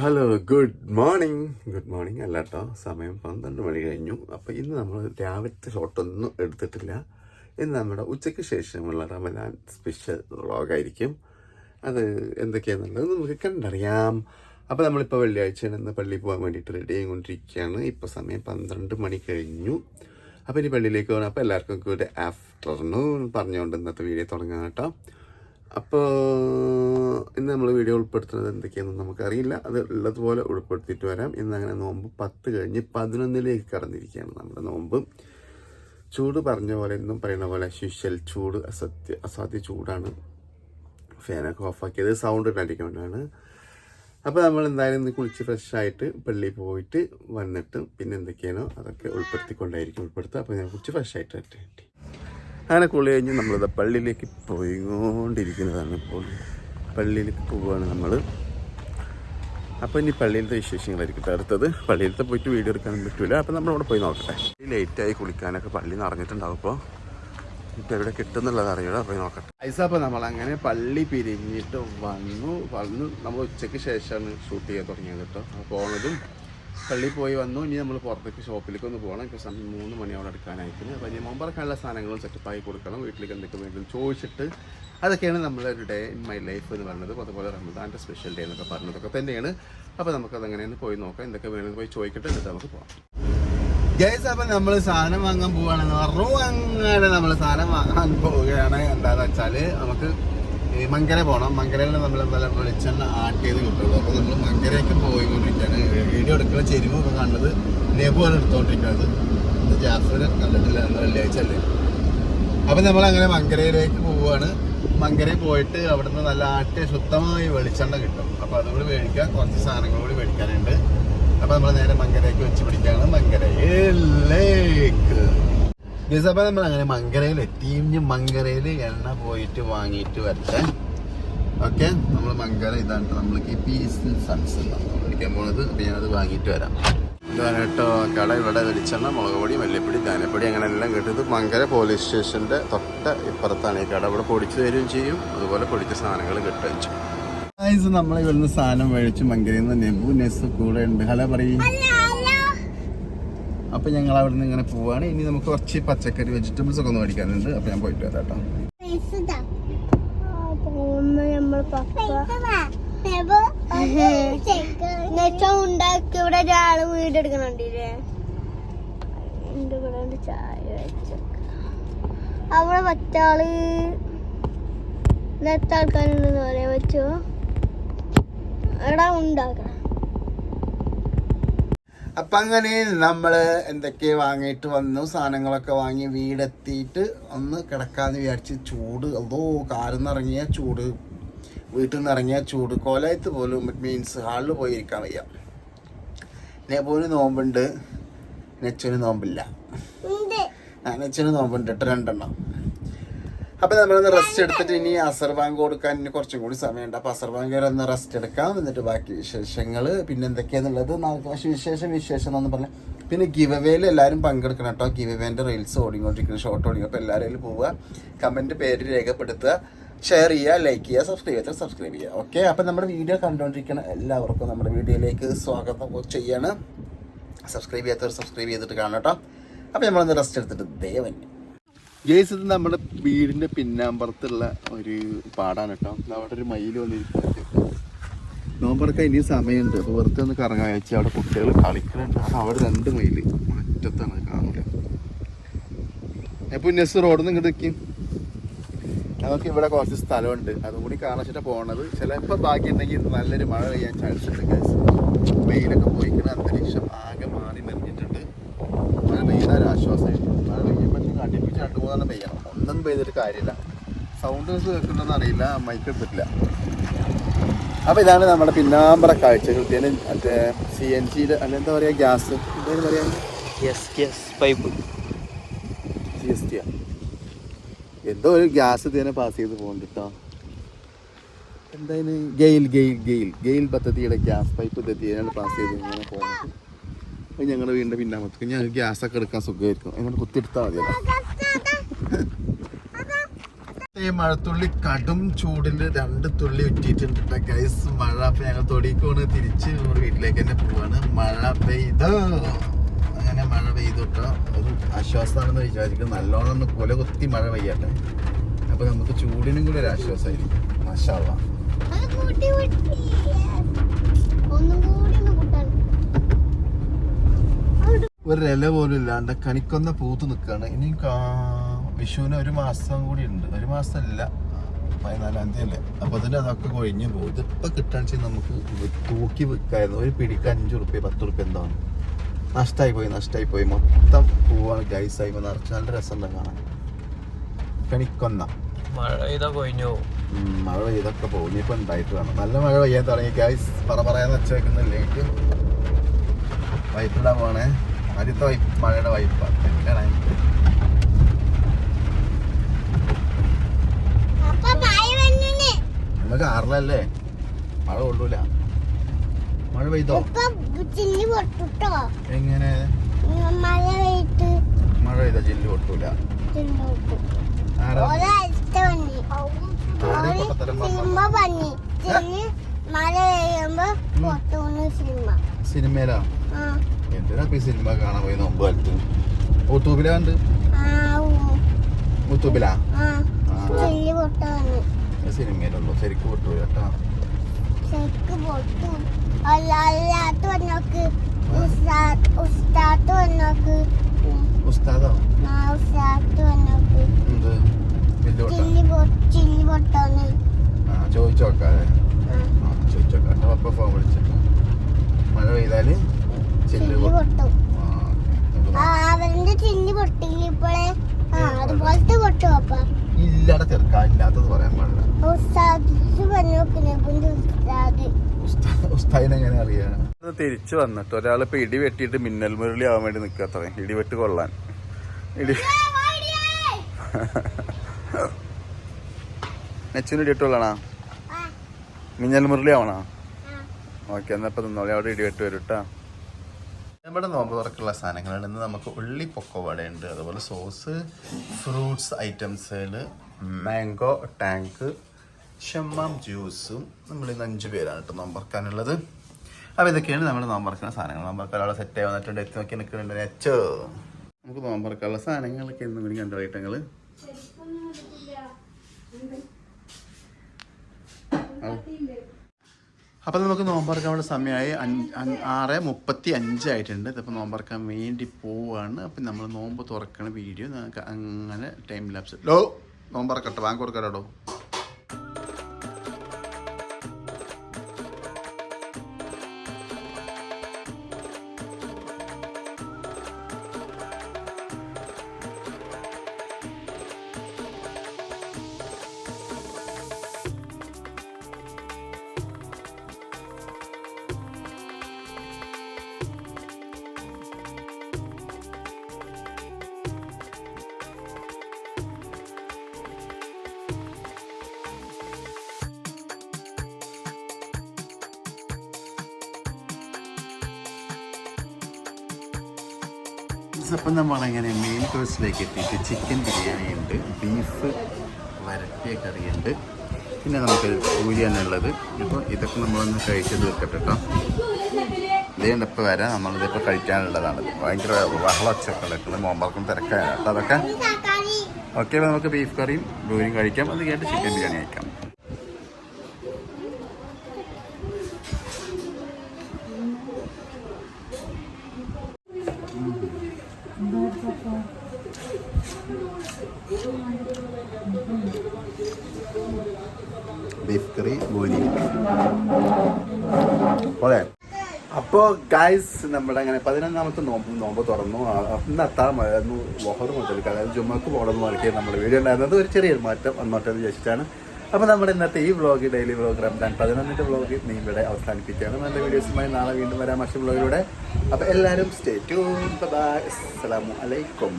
Hello good morning good morning അല്ല കേട്ടോ സമയം പന്ത്രണ്ട് മണി കഴിഞ്ഞു. അപ്പോൾ ഇന്ന് നമ്മൾ രാവിലത്തെ ഷോട്ടൊന്നും എടുത്തിട്ടില്ല. ഇന്ന് നമ്മുടെ ഉച്ചയ്ക്ക് ശേഷമുള്ള റമദാൻ സ്പെഷ്യൽ വ്ളോഗായിരിക്കും അത് എന്തൊക്കെയാണെന്നുള്ളത് നമുക്ക് കണ്ടറിയാം. അപ്പോൾ നമ്മളിപ്പോൾ വെള്ളിയാഴ്ചയാണ്. ഇന്ന് പള്ളിയിൽ പോകാൻ വേണ്ടിയിട്ട് റെഡി ആയിക്കൊണ്ടിരിക്കുകയാണ്. ഇപ്പോൾ സമയം പന്ത്രണ്ട് മണി കഴിഞ്ഞു. അപ്പോൾ ഇനി പള്ളിയിലേക്ക് പോകണം അപ്പോൾ എല്ലാവർക്കും ഗുഡ് ആഫ്റ്റർനൂൺ പറഞ്ഞുകൊണ്ട് ഇന്നത്തെ വീഡിയോ തുടങ്ങാം കേട്ടോ. അപ്പോൾ ഇന്ന് നമ്മൾ വീഡിയോ ഉൾപ്പെടുത്തുന്നത് എന്തൊക്കെയാണെന്ന് നമുക്കറിയില്ല. അത് ഉള്ളതുപോലെ ഉൾപ്പെടുത്തിയിട്ട് വരാം. ഇന്ന് അങ്ങനെ നോമ്പ് പത്ത് കഴിഞ്ഞ് പതിനൊന്നിലേക്ക് കടന്നിരിക്കുകയാണ് നമ്മുടെ നോമ്പ്. ചൂട് പറഞ്ഞ പോലെ എന്നും പറയുന്ന പോലെ ശിഷ്യൽ ചൂട് അസത്യ അസാധ്യ ചൂടാണ്. ഫാനൊക്കെ ഓഫാക്കിയത്. സൗണ്ട് വേണ്ടിയാണ് അപ്പോൾ നമ്മൾ എന്തായാലും ഇന്ന് കുളിച്ച് ഫ്രഷ് ആയിട്ട് പോയിട്ട് വന്നിട്ട് പിന്നെ എന്തൊക്കെയാണോ അതൊക്കെ ഉൾപ്പെടുത്തിക്കൊണ്ടായിരിക്കും ഉൾപ്പെടുത്തുക. അപ്പോൾ ഞാൻ കുളിച്ച് ഫ്രഷ് ആയിട്ട് അങ്ങനെ കുളി കഴിഞ്ഞ് നമ്മളിത് പള്ളിയിലേക്ക് പോയിക്കൊണ്ടിരിക്കുന്നതാണ് ഇപ്പോൾ. പള്ളിയിലേക്ക് പോവുകയാണ് നമ്മൾ അപ്പോൾ ഇനി പള്ളിയിലത്തെ വിശേഷങ്ങളായിരിക്കും അടുത്തത് പള്ളിയിലത്തെ പോയിട്ട് വീഡിയോ എടുക്കാനും പറ്റില്ല അപ്പോൾ നമ്മളവിടെ പോയി നോക്കട്ടെ. ലേറ്റായി കുളിക്കാനൊക്കെ പള്ളി നിറഞ്ഞിട്ടുണ്ടാവും ഇപ്പോൾ ഇപ്പം എവിടെ കിട്ടുന്നുള്ളത് അറിയില്ല. പോയി നോക്കട്ടെ. പൈസ അപ്പോൾ നമ്മൾ അങ്ങനെ പള്ളി പിരിഞ്ഞിട്ട് വന്നു. വന്നു. നമ്മൾ ഉച്ചയ്ക്ക് ശേഷമാണ് ഷൂട്ട് ചെയ്യാൻ തുടങ്ങിയത് കേട്ടോ. അപ്പോൾ പോകുന്നതും പള്ളിയിൽ പോയി വന്നു. ഇനി നമ്മൾ പുറത്തേക്ക് ഷോപ്പിലേക്ക് ഒന്ന് പോകണം. ഇപ്പോൾ സമയം മൂന്ന് മണിയോടെ എടുക്കാനായിട്ട് അപ്പോൾ ഇനി മുമ്പറക്കാനുള്ള സാധനങ്ങളും സെറ്റപ്പായി കൊടുക്കണം. വീട്ടിലേക്ക് എന്തൊക്കെ വേണ്ടി ചോദിച്ചിട്ട് അതൊക്കെയാണ് നമ്മുടെ ഒരു ഡേ ഇൻ മൈ ലൈഫ് എന്ന് പറയുന്നത് അതുപോലെ റമദാന്റെ സ്പെഷ്യൽ ഡേ എന്നൊക്കെ പറഞ്ഞതൊക്കെ തന്നെയാണ്. അപ്പോൾ നമുക്കത് അങ്ങനെയാണ് പോയി നോക്കാം. എന്തൊക്കെ വേണമെന്ന് പോയി ചോദിക്കട്ടെ. എന്നിട്ട് നമുക്ക് പോകാം ഗൈസ് അപ്പം നമ്മൾ സാധനം വാങ്ങാൻ പോവുകയാണെന്ന് പറഞ്ഞു അങ്ങനെ നമ്മൾ സാധനം വാങ്ങാൻ പോവുകയാണ്. എന്താണെന്ന് വെച്ചാൽ നമുക്ക് മങ്കര പോകണം മങ്കരയിൽ നമ്മൾ നല്ല വെളിച്ചെണ്ണ ചെയ്ത് കിട്ടുള്ളൂ. അപ്പോൾ നമ്മൾ മങ്കരയ്ക്ക് പോയിക്കൊണ്ടിരിക്കുകയാണ് വീഡിയോ എടുക്കുന്ന ചെരുവ് ഒക്കെ കണ്ടത് നെബുവാണ് എടുത്തുകൊണ്ടിരിക്കുന്നത് ഇത് ജാഫർ കണ്ടിട്ടില്ല. നമ്മൾ വെള്ളിയാഴ്ച അല്ലേ? അപ്പം നമ്മൾ അങ്ങനെ മങ്കരയിലേക്ക് പോവുകയാണ് മങ്കരയിൽ പോയിട്ട് അവിടുന്ന് നല്ല ആട്ടിയ ശുദ്ധമായി വെളിച്ചെണ്ണ കിട്ടും. അപ്പോൾ അതുകൂടി മേടിക്കാം. കുറച്ച് സാധനങ്ങൾ കൂടി മേടിക്കാനുണ്ട്. അപ്പോൾ നമ്മൾ നേരെ മങ്കരയ്ക്ക് വെച്ച് പിടിക്കുകയാണ് മങ്കരയിലേക്ക് ഗസ് അപ്പൊ നമ്മൾ അങ്ങനെ മങ്കരയിൽ എത്തി മങ്കരയിൽ എണ്ണ പോയിട്ട് വാങ്ങിയിട്ട് വരട്ടെ. ഓക്കെ നമ്മൾ മങ്കര ഇതാണ് നമ്മൾക്ക് പീസ് സൺസ് വിളിക്കാൻ പോണത്. അപ്പൊ ഞാനത് വാങ്ങിയിട്ട് വരാം. ഇതാണ് കേട്ടോ കട ഇവിടെ വെളിച്ചെണ്ണ മുളക് പൊടി മല്ലിപ്പൊടി ധാനപ്പൊടി അങ്ങനെ എല്ലാം കിട്ടുന്നത് മങ്കര പോലീസ് സ്റ്റേഷന്റെ തൊട്ട ഇപ്പുറത്താണ് ഈ കട. ഇവിടെ പൊടിച്ചു തരുകയും ചെയ്യും. അതുപോലെ പൊടിച്ച സാധനങ്ങൾ കിട്ടുകയും ചെയ്യും. നമ്മൾ ഇവിടുന്ന് സാധനം മേടിച്ച് മങ്കരയിൽ നിന്ന് നെബു നെസ് കൂടെ ഉണ്ട്. ഹലോ പറയും. അപ്പൊ ഞങ്ങൾ അവിടെ നിന്ന് ഇങ്ങനെ പോവാണ്. ഇനി നമുക്ക് കുറച്ച് പച്ചക്കറി വെജിറ്റബിൾസ് ഒക്കെ ഒന്ന് മേടിക്കാനുണ്ട്. അപ്പൊ ഞാൻ പോയിട്ട് വരാം കേട്ടോ. ഉണ്ടാക്കി ഇവിടെ ഒരാൾ വീട് എടുക്കണുണ്ടില്ലേ എന്റെ കൂടെ ചായ വെച്ചു അവിടെ മറ്റാൾ ഇന്നത്തെ ആൾക്കാരുണ്ടെന്ന് പറയാൻ പറ്റുമോ എടാ ഉണ്ടാക്കണം. അപ്പൊ അങ്ങനെ നമ്മൾ എന്തൊക്കെ വാങ്ങിയിട്ട് വന്നു സാധനങ്ങളൊക്കെ വാങ്ങി വീടെത്തിയിട്ട് ഒന്ന് കിടക്കാന്ന് വിചാരിച്ച് ചൂട് അതോ കാറിൽ നിന്ന് ഇറങ്ങിയ ചൂട് വീട്ടിൽ നിന്ന് ഇറങ്ങിയ ചൂട് കോലായത്ത് പോലും മീൻസ് ഹാളിൽ പോയി ഇരിക്കാൻ വയ്യ പോലും നോമ്പുണ്ട് നെച്ചുവിന് നോമ്പില്ല. ഞാൻ നെച്ചുവിന് നോമ്പുണ്ട് ഇട്ട് രണ്ടെണ്ണം. അപ്പൊ നമ്മളൊന്ന് റെസ്റ്റ് എടുത്തിട്ട് ഇനി അസർ ബാങ്ക് കൊടുക്കാൻ ഇനി കുറച്ചും കൂടി സമയമുണ്ട്. അപ്പൊ അസർ വരെ ഒന്ന് റെസ്റ്റ് എടുക്കാം. എന്നിട്ട് ബാക്കി വിശേഷങ്ങൾ പിന്നെ എന്തൊക്കെയാന്നുള്ളത് നാളെ വിശേഷം വിശേഷം എന്നൊന്നും പറഞ്ഞാൽ പിന്നെ ഗിവ് അവേയിൽ എല്ലാവരും പങ്കെടുക്കണം കേട്ടോ. ഗിവ് അവേന്റെ റീൽസ് ഓടിക്കൊണ്ടിരിക്കുന്ന ഷോർട്ട് ഓടിക്കും. അപ്പൊ എല്ലാവരും പോവുക. കമന്റ് പേര് രേഖപ്പെടുത്തുക. ഷെയർ ചെയ്യുക ലൈക്ക് ചെയ്യുക സബ്സ്ക്രൈബ് ചെയ്യുക സബ്സ്ക്രൈബ് ചെയ്യുക. ഓക്കെ അപ്പം നമ്മുടെ വീഡിയോ കണ്ടുകൊണ്ടിരിക്കുന്ന എല്ലാവർക്കും നമ്മുടെ വീഡിയോയിലേക്ക് സ്വാഗതം ചെയ്യാണ്. സബ്സ്ക്രൈബ് ചെയ്യാത്തവർ സബ്സ്ക്രൈബ് ചെയ്തിട്ട് കാണാം കേട്ടോ. അപ്പം നമ്മളൊന്ന് റെസ്റ്റ് എടുത്തിട്ട് ദേവൻ ഗേസ് ഇത് നമ്മുടെ വീടിന്റെ പിന്നാമ്പുറത്തുള്ള ഒരു പാടാണ് കേട്ടോ. അവിടെ ഒരു മയിൽ വന്നിരിക്കുന്നത് നോമ്പറക്കാൻ ഇനി സമയമുണ്ട്. അപ്പോൾ വെറുതെ ഒന്ന് കറങ്ങാൻ വെച്ചാൽ അവിടെ കുട്ടികൾ കളിക്കുന്നുണ്ട്. അവിടെ രണ്ട് മയിൽ മുറ്റത്താണ് കാണുക. അപ്പോൾ നെസ് റോഡിൽ നിന്ന് ഇങ്ങോട്ട് നിൽക്കും നമുക്ക് ഇവിടെ കുറച്ച് സ്ഥലമുണ്ട്. അതും കൂടി കാണിച്ചിട്ട് പോണത്. ചിലപ്പോൾ ബാക്കി ഉണ്ടെങ്കിൽ നല്ലൊരു മഴ പെയ്യാൻ ചാൻസ് ഉണ്ട് ഗൈസ് വെയിലൊക്കെ പോയിക്കുന്ന അന്തരീക്ഷം ആകെ മാറി നിറഞ്ഞിട്ടുണ്ട്. മഴ പെയ്താൽ ഒരു ആശ്വാസമായിരുന്നു അടുപ്പിച്ച് രണ്ട് മൂന്നെണ്ണം പെയ്യണം ഒന്നും പെയ്തിട്ട് കാര്യമില്ല. സൗണ്ട് കേൾക്കുന്നുണ്ടെന്ന് അറിയില്ല മൈക്ക് എടുത്തിട്ടില്ല. അപ്പോൾ ഇതാണ് നമ്മുടെ പിന്നാമ്പറ കാഴ്ചകൾ. മറ്റേ സി എൻ ജിയുടെ അല്ല എന്താ പറയുക ഗ്യാസ്? എന്തായാലും പറയാം? Yes yes pipe G S T എന്തോ ഒരു ഗ്യാസ് തന്നെ പാസ് ചെയ്ത് പോകുന്നുണ്ട് കേട്ടോ എന്തായാലും ഗെയിൽ ഗെയിൽ ഗെയിൽ. ഗെയിൽ പദ്ധതിയുടെ ഗ്യാസ് പൈപ്പ് പദ്ധതിയാണ് പാസ് ചെയ്ത് ഇങ്ങനെ പോകുന്നത് ഞങ്ങളുടെ വീടിന്റെ പിന്നാമ്പത്തേക്ക് ഞാൻ ഗ്യാസൊക്കെ എടുക്കാൻ സുഖമായിരിക്കും. അങ്ങനെ കുത്തിയെടുത്താൽ മതിയല്ലോ. മഴത്തുള്ളി കടും ചൂടിൽ രണ്ട് തുള്ളി ഉറ്റിയിട്ടുണ്ട് ഗൈസ് മഴ അപ്പൊ ഞങ്ങൾ തൊടിക്കോണ് തിരിച്ച് വീട്ടിലേക്ക് തന്നെ പോവാണ്. മഴ പെയ്തോ? അങ്ങനെ മഴ പെയ്തിട്ടോ ഒരു ആശ്വാസമാണെന്ന് വിചാരിക്കും നല്ലോണം ഒന്ന് കൊല കുത്തി മഴ പെയ്യട്ടെ. അപ്പൊ നമുക്ക് ചൂടിനും കൂടി ഒരു ആശ്വാസമായിരിക്കും. അവിടെ ഒരു ഇല പോലും ഇല്ലാണ്ട് കണിക്കൊന്ന പൂത്ത് നിൽക്കുകയാണ് ഇനി വിഷുവിന് ഒരു മാസം കൂടി ഉണ്ട് ഒരു മാസമല്ല പതിനാലാം തീയതി അല്ലേ അപ്പൊ അതിന്റെ അതൊക്കെ കൊഴിഞ്ഞു പോകും ഇതിപ്പോ കിട്ടാന്ന് വെച്ചാൽ നമുക്ക് തൂക്കി വിൽക്കായിരുന്നു. ഒരു പിടിക്ക് അഞ്ച് റുപ്യ പത്ത് റുപ്യ എന്താണ് നഷ്ടമായി പോയി നഷ്ടമായി പോയി. മൊത്തം പൂവാണ് ഗൈസ് ആയി നിറച്ച് നല്ല രസം ഉണ്ട് കാണാൻ. കണിക്കൊന്ന. മഴ പെയ്താ കൊഴിഞ്ഞു മഴ പെയ്തൊക്കെ പോകും ഇനിയിപ്പോൾ ഉണ്ടായിട്ട് വേണം നല്ല മഴ പെയ്യാൻ തുടങ്ങി ഗൈസ് പറ പറയാന്ന് വെച്ചേക്കുന്നില്ലേ എനിക്ക് വൈപ്പിടാൻ പോണേ ആദ്യത്തെ വൈപ്പ് മഴയുടെ വൈപ്പാണ് എങ്ങനെയാണ് അപ്പൊ മഴ വന്നിന് നമുക്ക് കാറിലല്ലേ? മഴ കൊള്ളൂല. മഴ പെയ്തോ? എങ്ങനെ? മഴ പെയ്ത ജില്ലി പൊട്ടൂല. സിനിമയിലാ? എന്തിനാ സിനിമ കാണാൻ പോയി നോമ്പ് കാലത്ത്? യൂട്യൂബിലാ ഉണ്ട് ആ ഊ. യൂട്യൂബിലാ? ആ. Así le miro los circuitos de acá. Circuito. A la lata no que usar, usar. ഇല്ലാടെ ചെറുക്കാ ഇല്ലാത്തത് പറയാൻ പാടില്ല. ഉസ്താദ് വന്നോക്കിനെ പുന്റെ ഉസ്താദ്. ഉസ്താ- ഉസ്താദിനെ എങ്ങനെ അറിയാ? തിരിച്ചു വന്നിട്ട് ഒരാൾ ഇപ്പൊ ഇടി വെട്ടിയിട്ട് മിന്നൽ മുരളി ആവാൻ വേണ്ടി നിൽക്കാത്തവൻ ഇടി വെട്ട് കൊള്ളാൻ. ഇടി നെച്ചിന് ഇടിയിട്ടുള്ളാണോ മിന്നൽ മുരളി ആവണോ? ഓക്കെ എന്നാ ഇപ്പൊ നിന്നോളി. അവിടെ ഇടിവെട്ട് വരും കേട്ടോ നമ്മുടെ നോമ്പ് തുറക്കുള്ള സാധനങ്ങളിൽ നിന്ന് നമുക്ക് ഉള്ളി പൊക്കോവട ഉണ്ട് അതുപോലെ സോസ് ഫ്രൂട്ട്സ് ഐറ്റംസുകൾ മാംഗോ ടാങ്ക് ഷമ്മാം ജ്യൂസും നമ്മൾ ഇന്ന് അഞ്ച് പേരാണ് കേട്ടോ നോമ്പറക്കാനുള്ളത് അപ്പോൾ ഇതൊക്കെയാണ് നമ്മൾ നോമ്പറക്കുന്ന സാധനങ്ങൾ. നോമ്പറക്കാൻ ഒരാളെ സെറ്റ് ആയി വന്നിട്ടുണ്ട് എത്തി നോക്കി നിൽക്കുന്നുണ്ട്. അച്ചോ. നമുക്ക് നോമ്പറക്കാനുള്ള സാധനങ്ങളൊക്കെ ഇന്നും കൂടി കണ്ടുപോയിട്ടങ്ങൾ അപ്പം നമുക്ക് നോമ്പറക്കാനുള്ള സമയമായി ആറ് മുപ്പത്തി അഞ്ചായിട്ടുണ്ട് ഇതിപ്പോൾ നോമ്പറക്കാൻ വേണ്ടി പോവുകയാണ് അപ്പം നമ്മൾ നോമ്പ് തുറക്കണ വീഡിയോ നമുക്ക് അങ്ങനെ ടൈം ലാപ്സ് ലോ നോമ്പറക്കട്ടെ വാങ്ങി കൊടുക്കാടോ അപ്പം നമ്മളങ്ങനെ മെയിൻ കോഴ്സിലേക്ക് എത്തിയിട്ട് ചിക്കൻ ബിരിയാണി ഉണ്ട് ബീഫ് വരട്ടിയ ഉണ്ട്. പിന്നെ നമുക്ക് പൂരിയാണ് ഉള്ളത്. ഇപ്പോൾ ഇതൊക്കെ നമ്മളൊന്ന് കഴിച്ച് തീർക്കട്ടെ കേട്ടോ ഇതേണ്ട ഇപ്പോൾ വരാം. നമ്മളിതിപ്പോൾ കഴിക്കാനുള്ളതാണ്. ഭയങ്കര ബഹളച്ചൊക്കെ ഉള്ളത് മോമ്പർക്കും തിരക്കാണ് കേട്ടോ അതൊക്കെ. ഓക്കെ അപ്പോൾ നമുക്ക് ബീഫ് കറിയും പൂരിയും കഴിക്കാം. അത് കേട്ട് ചിക്കൻ ബിരിയാണി കഴിക്കാം. ബീഫ് കറി ബോലി പോലെ അപ്പോൾ ഗായ്സ് നമ്മുടെ അങ്ങനെ പതിനൊന്നാമത്തെ നോമ്പ് നോമ്പ് തുറന്നു. അന്ന് ഇന്ന് അത്താഴമായിരുന്നു ലൊഹർ മുതൽ അതായത് ജുമ്മക്ക് പോകണമെന്ന് നോക്കി നമ്മുടെ വീഡിയോ ഉണ്ടായിരുന്നത്. ഒരു ചെറിയൊരു മാറ്റം വന്നോട്ടെ എന്ന് വിചാരിച്ചിട്ടാണ്. അപ്പോൾ നമ്മുടെ ഇന്നത്തെ ഈ വ്ളോഗ് ഡെയിലി വ്ളോഗ് റംസാൻ പതിനൊന്നിന്റെ വ്ളോഗ് നീ ഇവിടെ അവസാനിപ്പിക്കുകയാണ്. നല്ല വീഡിയോസുമായി നാളെ വീണ്ടും വരാം. മറ്റു വ്ളോഗിലൂടെ അപ്പോൾ എല്ലാവരും സ്റ്റേ ട്യൂൺ ബൈ അസ്സലാമു അലൈക്കും